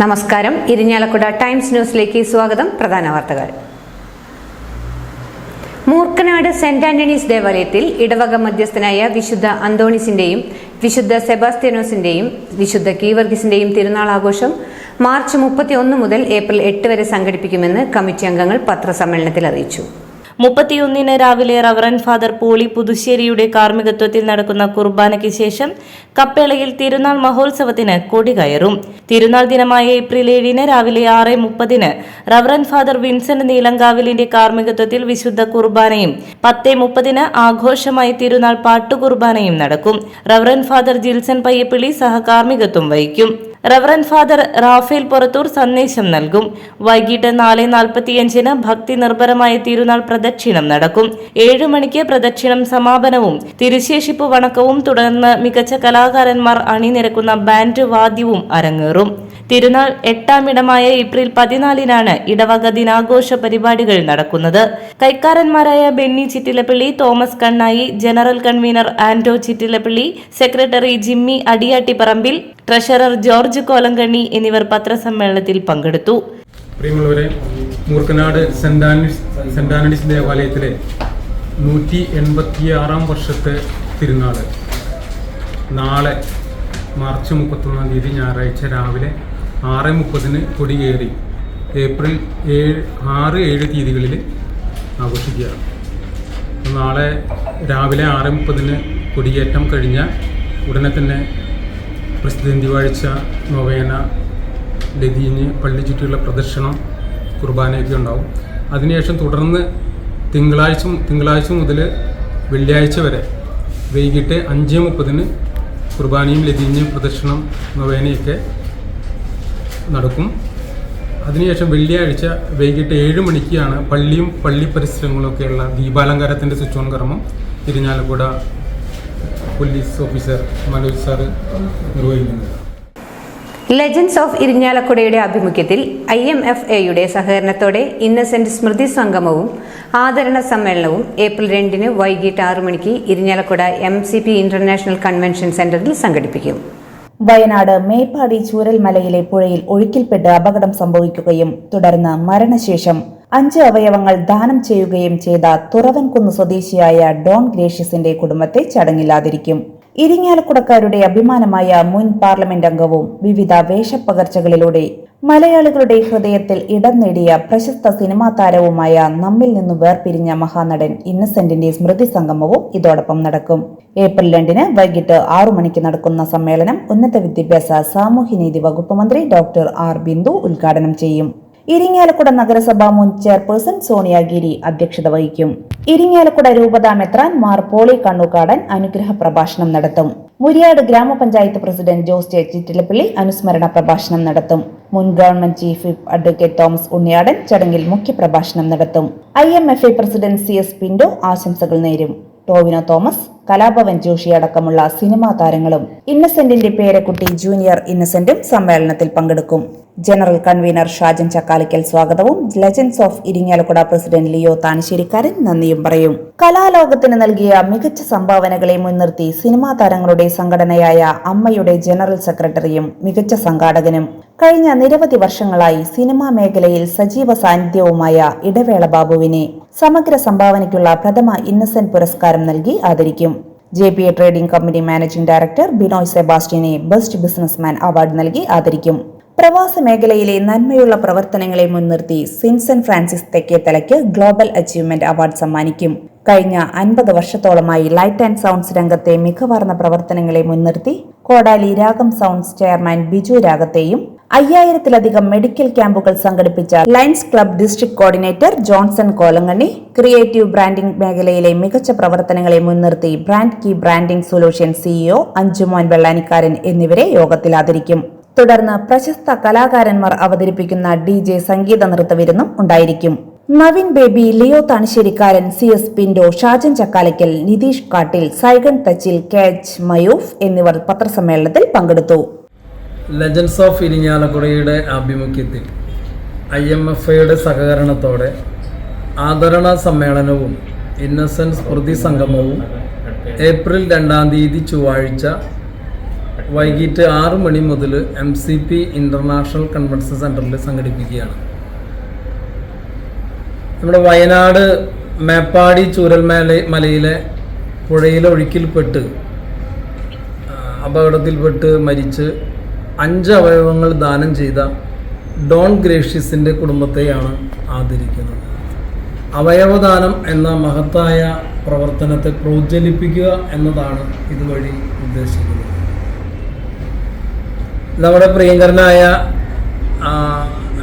നമസ്കാരം. ഇരിഞ്ഞാലക്കുട ടൈംസ് ന്യൂസിലേക്ക് സ്വാഗതം. പ്രധാന വാർത്തകൾ. മൂർക്കനാട് സെന്റ് ആന്റണീസ് ദേവാലയത്തിൽ ഇടവക മധ്യസ്ഥനായ വിശുദ്ധ അന്തോണിസിന്റെയും വിശുദ്ധ സെബാസ്ത്യാനോസിന്റെയും വിശുദ്ധ കീവർഗീസിന്റെയും തിരുനാൾ ആഘോഷം മാർച്ച് മുപ്പത്തിയൊന്ന് മുതൽ ഏപ്രിൽ എട്ട് വരെ സംഘടിപ്പിക്കുമെന്ന് കമ്മിറ്റി അംഗങ്ങൾ പത്രസമ്മേളനത്തിൽ അറിയിച്ചു. മുപ്പത്തിയൊന്നിന് രാവിലെ റവറൻ ഫാദർ പോളി പുതുശ്ശേരിയുടെ കാർമ്മികത്വത്തിൽ നടക്കുന്ന കുർബാനയ്ക്ക് ശേഷം കപ്പേളയിൽ തിരുനാൾ മഹോത്സവത്തിന് കൊടി കയറും. തിരുനാൾ ദിനമായ ഏപ്രിൽ ഏഴിന് രാവിലെ ആറ് മുപ്പതിന് റവറൻ ഫാദർ വിൻസെന്റ് നീലങ്കാവിലിന്റെ കാർമ്മികത്വത്തിൽ വിശുദ്ധ കുർബാനയും പത്ത് മുപ്പതിന് ആഘോഷമായി തിരുനാൾ പാട്ടുകുർബാനയും നടക്കും. റവറൻ ഫാദർ ജിൽസൺ പയ്യപ്പിള്ളി സഹകാർമ്മികത്വം വഹിക്കും. റവറൻ ഫാദർ റാഫേൽ പുറത്തൂർ സന്ദേശം നൽകും. വൈകിട്ട് നാല് നാൽപ്പത്തിയഞ്ചിന് ഭക്തി നിർഭരമായ തിരുനാൾ പ്രദക്ഷിണം നടക്കും. ഏഴു മണിക്ക് പ്രദക്ഷിണം സമാപനവും തിരുശേഷിപ്പ് വണക്കവും തുടർന്ന് മികച്ച കലാകാരന്മാർ അണിനിരക്കുന്ന ബാൻഡ് വാദ്യവും അരങ്ങേറും. തിരുനാൾ എട്ടാം ഇടമായ ഏപ്രിൽ പതിനാലിനാണ് ഇടവക ദിനാഘോഷ പരിപാടികൾ നടക്കുന്നത്. കൈക്കാരന്മാരായ Benny Chittilappilly Thomas Kannayi general convener Anto Chittilappilly secretary Jimmy Adiyattiparambil treasurer George Kolankanni എന്നിവർ പത്രസമ്മേളനത്തിൽ പങ്കെടുത്തു. പ്രിയമുള്ളവരെ മൂർക്കനാട് സെന്റ് ആന്റണീസ് ദേവാലയത്തിലെ നൂറ്റി എൺപത്തി ആറാം വർഷത്തെ തിരുനാൾ നാളെ മാർച്ച് മുപ്പത്തൊന്നാം തീയതി ഞായറാഴ്ച രാവിലെ ആറ് മുപ്പതിന് കൊടിയേറി ഏപ്രിൽ ഏഴ് ആറ് ഏഴ് തീയതികളിൽ ആഘോഷിക്കുകയാണ് നാളെ രാവിലെ ആറ് മുപ്പതിന് കൊടിയേറ്റം കഴിഞ്ഞ ഉടനെ തന്നെ പ്രസിദ്ധന്തി വാഴ്ച നൊവേന ലതീഞ്ഞ് പള്ളി ചുറ്റിയുള്ള പ്രദർശനം കുർബാനയൊക്കെ ഉണ്ടാവും. അതിനുശേഷം തുടർന്ന് തിങ്കളാഴ്ച തിങ്കളാഴ്ച മുതൽ വെള്ളിയാഴ്ച വരെ വൈകിട്ട് അഞ്ച് മുപ്പതിന് കുർബാനയും ലതീഞ്ഞ് പ്രദർശനം നൊവേനയൊക്കെ നടക്കും. അതിനുശേഷം വെള്ളിയാഴ്ച വൈകിട്ട് ഏഴ് മണിക്കാണ് പള്ളിയും പള്ളി പരിസരങ്ങളൊക്കെയുള്ള ദീപാലങ്കാരത്തിന്റെ സ്വിച്ച് ഓൺ കർമ്മം. Irinjalakuda police officer Manoj sir നിർവഹിക്കുന്നത് ലെജൻസ് ഓഫ് ഇരിഞ്ഞാലക്കുടയുടെ ആഭിമുഖ്യത്തിൽ ഐ എം എഫ് എയുടെ സഹകരണത്തോടെ ഇന്നസെന്റ് സ്മൃതി സംഗമവും ആദരണ സമ്മേളനവും ഏപ്രിൽ രണ്ടിന് വൈകിട്ട് ആറു മണിക്ക് Irinjalakuda M C P international convention സെന്ററിൽ സംഘടിപ്പിക്കും. വയനാട് മേപ്പാടി ചൂരൽമലയിലെ പുഴയിൽ ഒഴുക്കിൽപ്പെട്ട് അപകടം സംഭവിക്കുകയും തുടർന്ന് മരണശേഷം അഞ്ച് അവയവങ്ങൾ ദാനം ചെയ്യുകയും ചെയ്ത തുറവൻകുന്ന് സ്വദേശിയായ ഡോൺ ഗ്രേഷ്യസിന്റെ കുടുംബത്തെ ചടങ്ങിലാതിരിക്കും ഇരിങ്ങാലക്കുടക്കാരുടെ അഭിമാനമായ മുൻ പാർലമെന്റ് അംഗവും വിവിധ വേഷപ്പകർച്ചകളിലൂടെ മലയാളികളുടെ ഹൃദയത്തിൽ ഇടം നേടിയ പ്രശസ്ത സിനിമാ താരവുമായ നമ്മിൽ നിന്ന് വേർപിരിഞ്ഞ മഹാനടൻ ഇന്നസെന്റിന്റെ സ്മൃതി സംഗമവും ഇതോടൊപ്പം നടക്കും. ഏപ്രിൽ രണ്ടിന് വൈകിട്ട് ആറു മണിക്ക് നടക്കുന്ന സമ്മേളനം ഉന്നത വിദ്യാഭ്യാസ സാമൂഹ്യനീതി വകുപ്പ് മന്ത്രി ഡോക്ടർ ആർ ബിന്ദു ഉദ്ഘാടനം ചെയ്യും. ഇരിങ്ങാലക്കുട നഗരസഭ മുൻ ചെയർപേഴ്സൺ സോണിയാഗിരി അധ്യക്ഷത വഹിക്കും. ഇരിങ്ങാലക്കുട രൂപതാ മെത്രാൻ മാർ പോളി കണ്ണുകാടൻ അനുഗ്രഹ പ്രഭാഷണം നടത്തും. മുരിയാട് ഗ്രാമപഞ്ചായത്ത് പ്രസിഡന്റ് ജോസ് ജെ ചിറ്റിലപ്പള്ളി അനുസ്മരണ പ്രഭാഷണം നടത്തും. മുൻ government chief whip advocate Thomas Unniyadan ചടങ്ങിൽ മുഖ്യപ്രഭാഷണം നടത്തും. I M F I president C S Pinto ആശംസകൾ നേരും. ടോവിനോ തോമസ് കലാഭവൻ ജോഷി അടക്കമുള്ള സിനിമാ താരങ്ങളും ഇന്നസെന്റിന്റെ പേരക്കുട്ടി ജൂനിയർ ഇന്നസെന്റും സമ്മേളനത്തിൽ പങ്കെടുക്കും. ജനറൽ കൺവീനർ ഷാജൻ ചക്കാലിക്കൽ സ്വാഗതവും legends of Irinjalakuda president Leo Thanasserikkaran നന്ദിയും പറയും. കലാലോകത്തിന് നൽകിയ മികച്ച സംഭാവനകളെ മുൻനിർത്തി സിനിമാ താരങ്ങളുടെ സംഘടനയായ അമ്മയുടെ ജനറൽ സെക്രട്ടറിയും മികച്ച സംഘാടകനും. കഴിഞ്ഞ നിരവധി വർഷങ്ങളായി സിനിമാ മേഖലയിൽ സജീവ സാന്നിധ്യവുമായ ഇടവേള ബാബുവിനെ സമഗ്ര സംഭാവനയ്ക്കുള്ള പ്രഥമ ഇന്നസെന്റ് പുരസ്കാരം നൽകി ആദരിക്കും. J P A trading company managing director Binoy സെബാസ്റ്റ്യനെ best businessman award നൽകി ആദരിക്കും. പ്രവാസ മേഖലയിലെ നന്മയുള്ള പ്രവർത്തനങ്ങളെ മുൻനിർത്തി സിൻസൺ ഫ്രാൻസിസ് തെക്കേത്തലയ്ക്ക് ഗ്ലോബൽ അച്ചീവ്മെന്റ് അവാർഡ് സമ്മാനിക്കും. കഴിഞ്ഞ അൻപത് വർഷത്തോളമായി ലൈറ്റ് ആൻഡ് സൗണ്ട്സ് രംഗത്തെ മികവാർന്ന പ്രവർത്തനങ്ങളെ മുൻനിർത്തി കോടാലി രാഗം സൗണ്ട്സ് ചെയർമാൻ ബിജു രാഗത്തെയും അയ്യായിരത്തിലധികം മെഡിക്കൽ ക്യാമ്പുകൾ സംഘടിപ്പിച്ച lions club district coordinator Johnson Kolanganni creative branding മേഖലയിലെ മികച്ച പ്രവർത്തനങ്ങളെ മുൻനിർത്തി brand key branding solution CEO Anjumon Vellanikkaran എന്നിവരെ യോഗത്തിൽ ആദരിക്കും തുടർന്ന് പ്രശസ്ത കലാകാരന്മാർ അവതരിപ്പിക്കുന്ന ഡി ജെ സംഗീത നൃത്തവിരുന്നും ഉണ്ടായിരിക്കും. Navin Baby Leo തണിശ്ശേരിക്കാരൻ C S Pinto Shajan Chakkalakkal Nitheesh Kattil Saigon Thachil K H Mayoof എന്നിവർ പത്രസമ്മേളനത്തിൽ പങ്കെടുത്തു. ലെജൻസ് ഓഫ് ഇരിങ്ങാലക്കുടയുടെ ആഭിമുഖ്യത്തിൽ ഐ എം എഫ് ഐയുടെ സഹകരണത്തോടെ ആദരണ സമ്മേളനവും ഇന്നസെൻസ് സ്മൃതി സംഗമവും ഏപ്രിൽ രണ്ടാം തീയതി ചൊവ്വാഴ്ച വൈകിട്ട് ആറ് മണി മുതൽ M C P international convention സെന്ററിൽ സംഘടിപ്പിക്കുകയാണ്. നമ്മുടെ വയനാട് മേപ്പാടി ചൂരൽമേല മലയിലെ പുഴയിലെ ഒഴുക്കിൽപ്പെട്ട് അപകടത്തിൽപ്പെട്ട് മരിച്ച് അഞ്ച് അവയവങ്ങൾ ദാനം ചെയ്ത ഡോൺ ഗ്രേഷ്യസിന്റെ കുടുംബത്തെയാണ് ആദരിക്കുന്നത്. അവയവദാനം എന്ന മഹത്തായ പ്രവർത്തനത്തെ പ്രോജ്വലിപ്പിക്കുക എന്നതാണ് ഇതുവഴി ഉദ്ദേശിക്കുന്നത്. നമ്മുടെ പ്രിയങ്കരനായ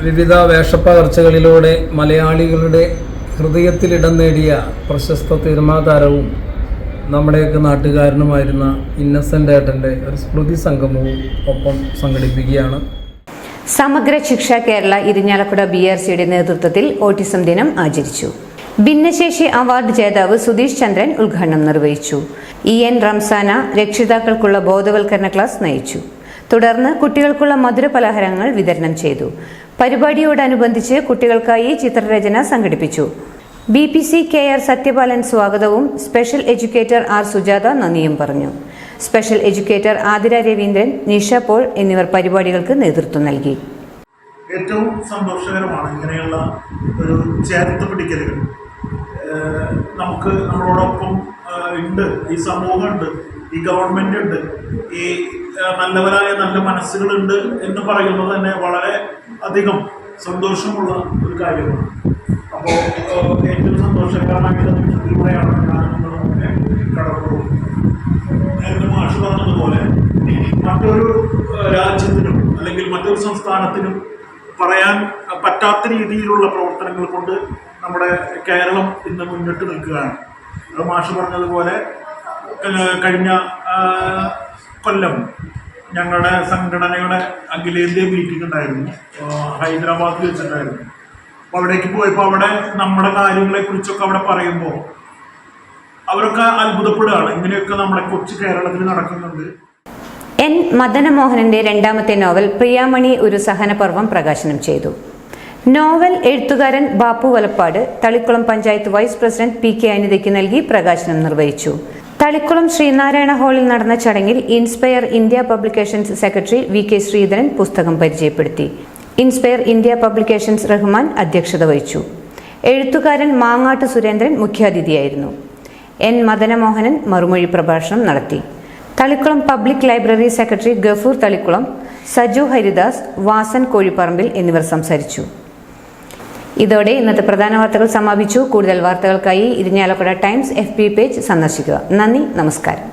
വിവിധ വേഷപ്പകർച്ചകളിലൂടെ മലയാളികളുടെ ഹൃദയത്തിലിടം നേടിയ പ്രശസ്ത തിരുമാതാരവും നമ്മുടെയൊക്കെ നാട്ടുകാരനുമായിരുന്ന ഇന്നസെന്റ് ഏട്ടന്റെ ഒരു സ്മൃതി സംഗമവും ഒപ്പം സംഘടിപ്പിക്കുകയാണ്. സമഗ്ര ശിക്ഷ കേരള ഇരിഞ്ഞാലക്കുട ബി ആർ സിയുടെ നേതൃത്വത്തിൽ ഓട്ടിസം ദിനം ആചരിച്ചു. ഭിന്നശേഷി അവാർഡ് ജേതാവ് സുധീഷ് ചന്ദ്രൻ ഉദ്ഘാടനം നിർവഹിച്ചു. ഇ എൻ റംസാന രക്ഷിതാക്കൾക്കുള്ള ബോധവൽക്കരണ ക്ലാസ് നയിച്ചു. തുടർന്ന് കുട്ടികൾക്കുള്ള മധുര പലഹാരങ്ങൾ വിതരണം ചെയ്തു. പരിപാടിയോടനുബന്ധിച്ച് കുട്ടികൾക്കായി ചിത്രരചന സംഘടിപ്പിച്ചു. B P C K R Sathyapalan സ്വാഗതവും സ്പെഷ്യൽ എഡ്യൂക്കേറ്റർ ആർ സുജാത നന്ദിയും പറഞ്ഞു. സ്പെഷ്യൽ എഡ്യൂക്കേറ്റർ ആതിര രവീന്ദ്രൻ നിഷ പോൾ എന്നിവർ പരിപാടികൾക്ക് നേതൃത്വം നൽകി. ഏറ്റവും സന്തോഷകരമാണ് ഇങ്ങനെയുള്ള ഒരു ചേർത്ത് പിടിക്കലുകൾ നമുക്ക് നമ്മളോടൊപ്പം ഉണ്ട് ഈ സമൂഹമുണ്ട് ഈ ഗവൺമെന്റ് ഉണ്ട് ഈ നല്ലവരായ നല്ല മനസ്സുകളുണ്ട് എന്ന് പറയുന്നത് തന്നെ വളരെ അധികം സന്തോഷമുള്ള ഒരു കാര്യമാണ്. അപ്പോൾ ഏറ്റവും സന്തോഷകരമായിട്ട് ഞാൻ നമ്മളൊക്കെ കടന്നു നേരത്തെ മാഷ് പറഞ്ഞതുപോലെ മറ്റൊരു രാജ്യത്തിനും അല്ലെങ്കിൽ മറ്റൊരു സംസ്ഥാനത്തിനും പറയാൻ പറ്റാത്ത രീതിയിലുള്ള പ്രവർത്തനങ്ങൾ കൊണ്ട് നമ്മുടെ കേരളം ഇന്ന് മുന്നിട്ട് നിൽക്കുകയാണ്. അത് മാഷ് പറഞ്ഞതുപോലെ കഴിഞ്ഞ കൊല്ലം ഞങ്ങളുടെ സംഘടനയുടെ അഖിലേന്ത്യാ മീറ്റിംഗ് ഉണ്ടായിരുന്നു. ഹൈദരാബാദിൽ വെച്ചിട്ടുണ്ടായിരുന്നു അപ്പോൾ അവിടേക്ക് പോയപ്പോൾ അവിടെ നമ്മുടെ കാര്യങ്ങളെക്കുറിച്ചൊക്കെ അവിടെ പറയുമ്പോൾ അവരൊക്കെ അത്ഭുതപ്പെടുകയാണ്. ഇങ്ങനെയൊക്കെ നമ്മുടെ കൊച്ചു കേരളത്തിൽ നടക്കുന്നുണ്ട്. എൻ മദനമോഹനന്റെ രണ്ടാമത്തെ നോവൽ പ്രിയാമണി ഒരു സഹനപർവം പ്രകാശനം ചെയ്തു. നോവൽ എഴുത്തുകാരൻ Bappu Valappad Thalikulam panchayat vice president P K അനിതയ്ക്ക് നൽകി പ്രകാശനം നിർവഹിച്ചു. തളിക്കുളം ശ്രീനാരായണ ഹാളിൽ നടന്ന ചടങ്ങിൽ inspire India publications secretary V K Sreedharan പുസ്തകം പരിചയപ്പെടുത്തി. ഇൻസ്പയർ ഇന്ത്യ പബ്ലിക്കേഷൻസ് റഹ്മാൻ അധ്യക്ഷത വഹിച്ചു. എഴുത്തുകാരൻ മാങ്ങാട്ട് സുരേന്ദ്രൻ മുഖ്യാതിഥിയായിരുന്നു. എൻ മദനമോഹനൻ മറുമൊഴി പ്രഭാഷണം നടത്തി. Thalikkulam public library secretary Gafoor Thalikkulam Saju Haridas Vasan Kozhiparambil എന്നിവർ സംസാരിച്ചു. ഇതോടെ ഇന്നത്തെ പ്രധാന വാർത്തകൾ സമാപിച്ചു. കൂടുതൽ വാർത്തകൾക്കായി ഇരിഞ്ഞാലക്കുട ടൈംസ് എഫ് പേജ് സന്ദർശിക്കുക. നന്ദി നമസ്കാരം.